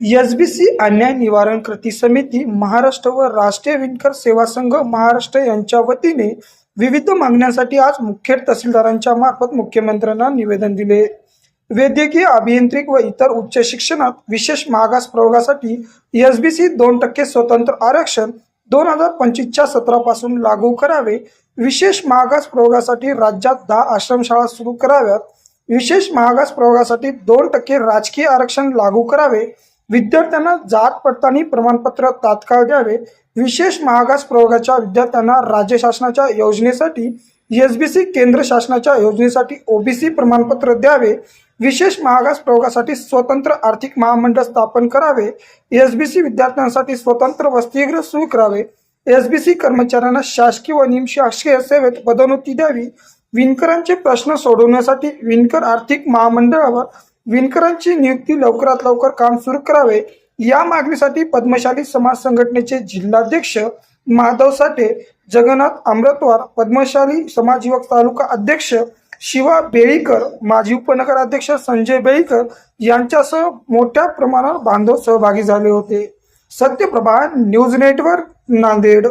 SBC अन्याय निवारण कृती समिती महाराष्ट्र व राष्ट्रीय विणकर सेवा संघ महाराष्ट्र यांच्या वतीने विविध मागण्यांसाठी आज मुख्य तहसीलदारांच्या मार्फत मुख्यमंत्र्यांना निवेदन दिले. वैद्यकीय अभियांत्रिक व इतर उच्च शिक्षणात विशेष मागास बी एसबीसी दोन टक्के स्वतंत्र आरक्षण दोन हजार पंचवीसच्या सत्रापासून लागू करावे. विशेष मागास प्रयोगासाठी राज्यात दहा आश्रमशाळा सुरू कराव्यात. विशेष मागास प्रयोगासाठी दोन टक्के राजकीय आरक्षण लागू करावे. विद्यार्थ्यांना जात पडताळणी प्रमाणपत्र तात्काळ द्यावे. विशेष मागास प्रवर्गाच्या विद्यार्थ्यांना राज्य शासनाच्या योजनेसाठी एस बी सी केंद्र शासनाच्या योजनेसाठी ओबीसी प्रमाणपत्र द्यावे. विशेष मागास प्रवर्गासाठी स्वतंत्र आर्थिक महामंडळ स्थापन करावे. एस बी सी विद्यार्थ्यांसाठी स्वतंत्र वसतिगृह सुरू करावे. सी कर्मचाऱ्यांना शासकीय व निमशासकीय सेवेत पदोन्नती द्यावी. विणकरांचे प्रश्न सोडवण्यासाठी विणकर आर्थिक महामंडळावर विणकरांची नियुक्ती लवकरात लवकर काम सुरू करावे या मागणीसाठी पद्मशाली समाज संघटनेचे जिल्हाध्यक्ष माधव साठे जगन्नाथ अमृतवार पद्मशाली समाज युवक तालुका अध्यक्ष शिवा बेळीकर माजी उपनगर अध्यक्ष संजय बेळीकर यांच्यासह मोठ्या प्रमाणात बांधव सहभागी झाले होते. Satyaprabha news network Nanded.